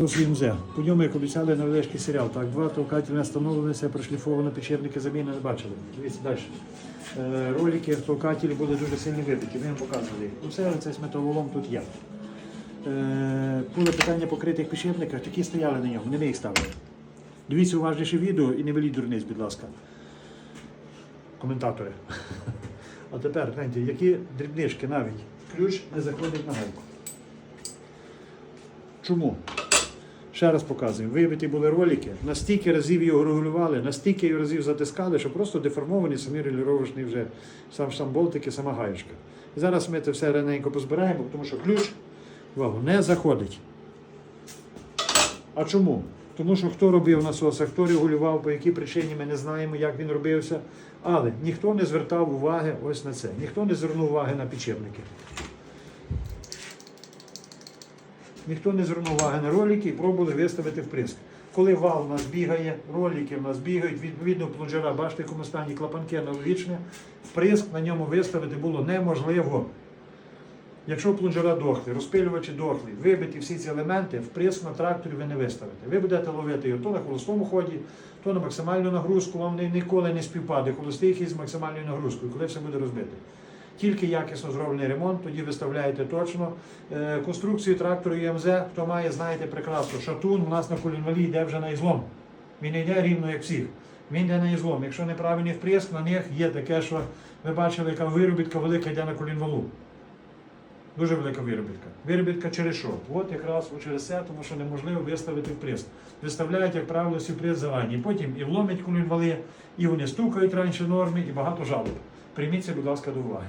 ЮМЗ. По ньому, як обіцяли, невеличкий серіал. Так, два толкательне встановлення, прошліфовано, підшипники заміни не бачили. Дивіться далі. Е, ролики толкателі були дуже сильно вибиті, ми їм показували. Усе цей металолом тут є. Е, були питання по критих підшипниках, такі стояли на ньому, не ми їх ставили. Дивіться уважніше відео і не веліть дурниць, будь ласка. Коментатори. А тепер гляньте, які дрібнички навіть. Ключ не заходить на гайку. Чому? Ще раз показуємо. Вибиті були ролики, настільки разів його регулювали, настільки разів затискали, що просто деформовані самі регулювачні вже сам сам болтики, сама гаєчка. І зараз ми це все раненько позбираємо, тому що ключ увагу, не заходить. А чому? Тому що хто робив насоси, хто регулював, по якій причині ми не знаємо, як він робився. Але ніхто не звертав уваги ось на це. Ніхто не звернув уваги на підшипники. Ніхто не звернув уваги на ролики і пробували виставити вприск. Коли вал у нас бігає, ролики в нас бігають, відповідно плунжера, бачите, в якому стані клапанки аналогічне, вприск на ньому виставити було неможливо. Якщо плунжера дохлі, розпилювачі дохлі, вибиті всі ці елементи, вприск на тракторі ви не виставите. Ви будете ловити його то на холостому ході, то на максимальну нагрузку, вам ніколи не співпаде холостий хід з максимальною нагрузкою, коли все буде розбите. Тільки якісно зроблений ремонт, тоді виставляєте точно. Е, Конструкцію трактору ЮМЗ, хто має, знаєте прекрасно, шатун у нас на колінвалі йде вже на ізлом. Він не йде рівно, як всіх. Він йде на ізлом. Якщо неправильний вприск, на них є таке, що ви бачили, яка виробітка велика йде на колінвалу. Дуже велика виробітка. Виробітка через що? От якраз через це, тому що неможливо виставити вприск. Виставляють, як правило, сюрприз зелені. Потім і вломять колінвали, і вони стукають раніше норми, і багато жалоб. Прийміть це, будь ласка, до уваги.